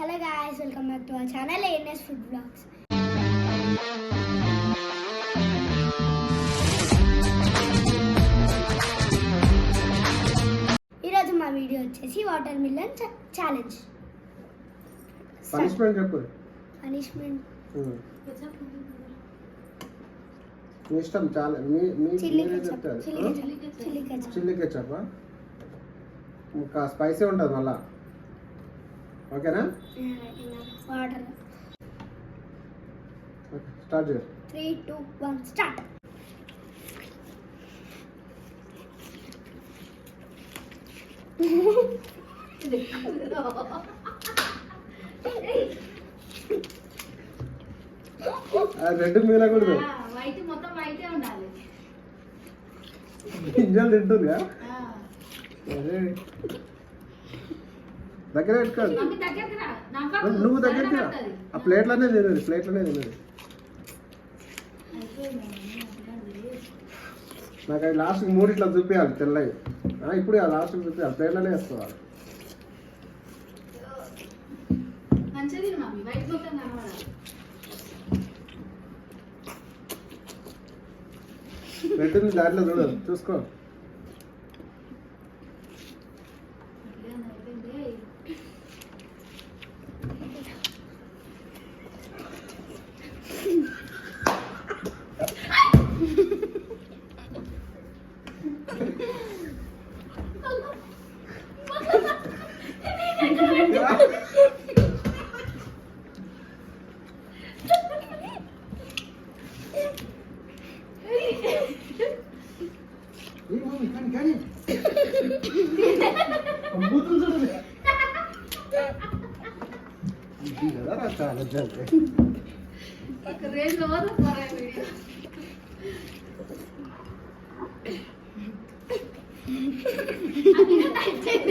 Hello guys welcome back to our channel ANS food blogs ఈరోజు మా video వచ్చేసి water మిల్లన్ challenge punishment చెప్పు. Punishment ఉం. మీ ఇష్టం చాలా మీ మీ చిల్లీ చెప్తారు. Chilli ketchup chilli ketchup chilli ketchup ఇంకా స్పైసీ ఉంటుంది మళ్ళా. ఓకేనా? స్టార్ట్ చేయండి three two one start red మిగలకూడదు. White మొత్తం వైటే ఉండాలి. గింజలు తింటుందిగా. దగ్గర పెట్టుకోండి. నువ్వు దగ్గరికి రా. ఆ ప్లేట్లోనే తినదు ప్లేట్లోనే తినదు నాకు అవి లాస్ట్ మూడు ఇట్లా చూపించాలి తెల్లవి. ఆ, ఇప్పుడు లాస్ట్ చూపించాలి ప్లేట్లోనే వేసుకోవాలి. పెట్టింది దాంట్లో చూడు చూసుకో అయిపోయింది, అయిపోయింది. కానీ బూతులు చూడు ఇది కదా రా చాలా జల్ది. ఒక రేంజ్లో పోదు, త్వరగా వీడియో.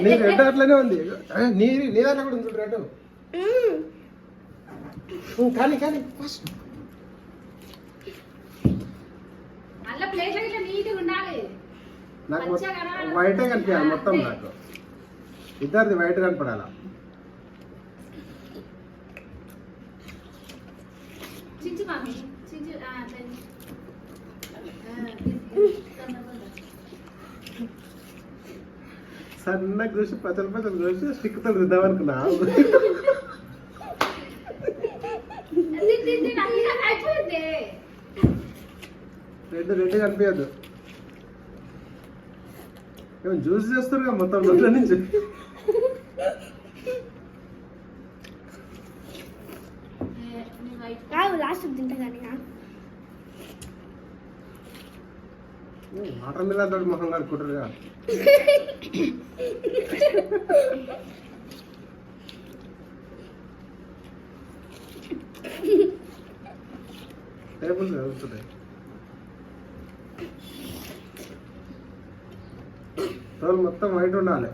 నీ రెడ్ అట్లనే ఉంది. నీ నీ దాంట్లో కూడా ఉంది రెడ్. కానీ కానీ ఫస్ట్. నాకు. వైటే కనిపించాలి మొత్తం. నాకు. ఇద్దరిది వైట్ కనపడాలా? చించు మమ్మీ చించు సన్న అట్లా. ఆ, తొందర, తొందర. పచ్చలు పచ్చలు చూసి స్టిక్తో రుద్దాం అనుకున్నా రెండు రెండు తిన్, కనిపించదు జ్యూస్ చేస్తారు మొత్తం నుంచి ఏ, నీ వైట్ రావు లాస్ట్ తింటా కానీ వాటర్ మిలన్ తోటి మొహం కడుక్కుంటారుగా టేబుల్ చదువుతున్నాయి తోలు మొత్తం వైట్ ఉండాలి.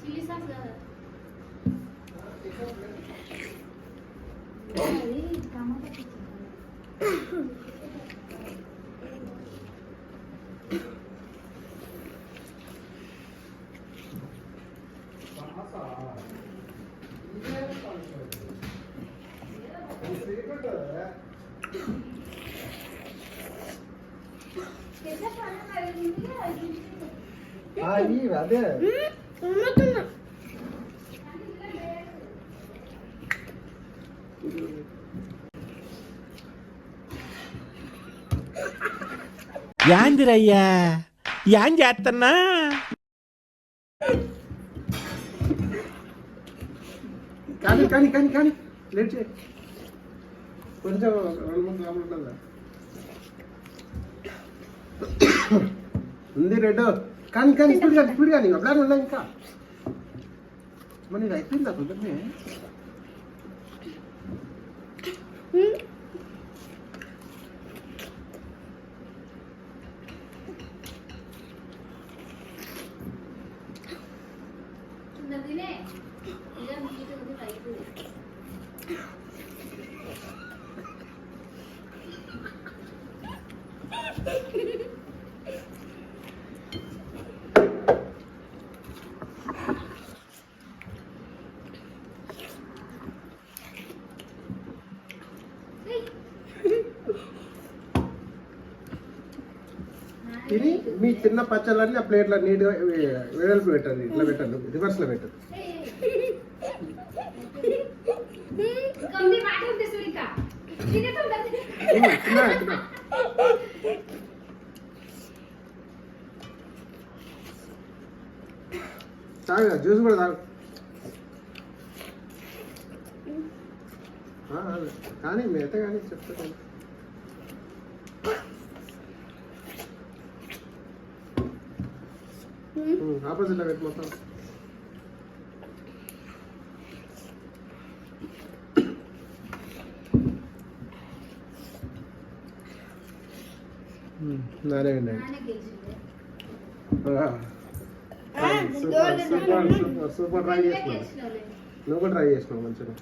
చిల్లీ సాస్ కదా. అది టమాటా చించు. అదే ఉన్నట్టున్నా యాందిరయ్యా. యాన్ చేస్తున్నా కానీ కానీ కానీ కానీ లేట్ చేయి. కొంచెం రెండు మూడు గ్రాములు ఉంటుందా ఉంది రెడ్. కానీ కానీ ఇప్పుడు కానీ ఇప్పుడు కానీ ఉన్నా ఇంకా. మరి ఇది అయిపోయిందా కొంచెమే తిని మీ చిన్న పచ్చళ్ళన్నీ ఆ ప్లేట్లో నీట్గా వేడల్పు పెట్టండి ఇట్లా పెట్టండి రివర్స్లో పెట్టండి. తాగు జ్యూస్ కూడా తాగు. కానీ మిగతా కానీ చెప్తాను ఆపోజిట్లో పెట్టి మొత్తం నానే విన్నాను నాన్న గెలిచింది. Super super super super try నువ్వే చేసినావు గెలిచినావులే. నువ్వు కూడా ట్రై చేసినావు మంచిగా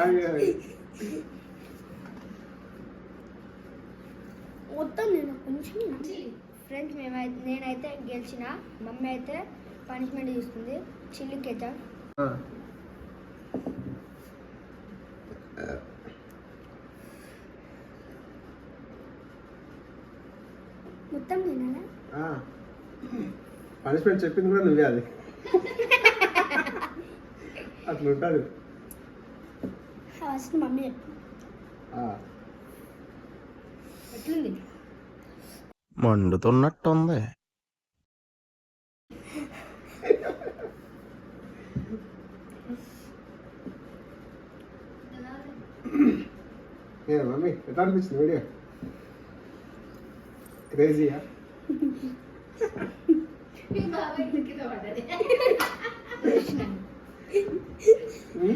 ఆగి, మొత్తం నేను కొంచెం ఫ్రెండ్స్ మేమైతే నేనైతే గెలిచిన మమ్మీ అయితే పనిష్మెంట్ తీసుకుంది చిల్లి కేచప్ ఆ. మొత్తం తినాలా ఆ. పనిష్మెంట్ చెప్పింది కూడా నువ్వే అది. అట్లా ఉంటుంది ఫస్ట్ మమ్మీ. ఎట్లుంది? మండుతున్నట్టుంది. ఏ మమ్మీ ఎట్లా అనిపించింది వీడియో? క్రేజీయా? మీ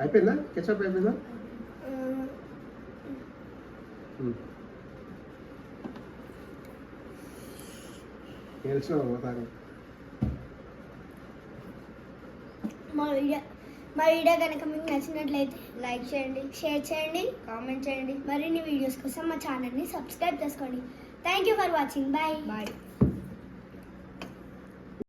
అయిపోయిందా? కెచప్ అయిపోయిందా? గెలిచినావు మొత్తానికి? మా వీడియో మా వీడియో కనుక మీకు నచ్చినట్లయితే లైక్ చేయండి షేర్ చేయండి కామెంట్ చేయండి. మరిన్ని వీడియోస్ కోసం మా ఛానల్ని సబ్స్క్రైబ్ చేసుకోండి. Thank you for watching bye bye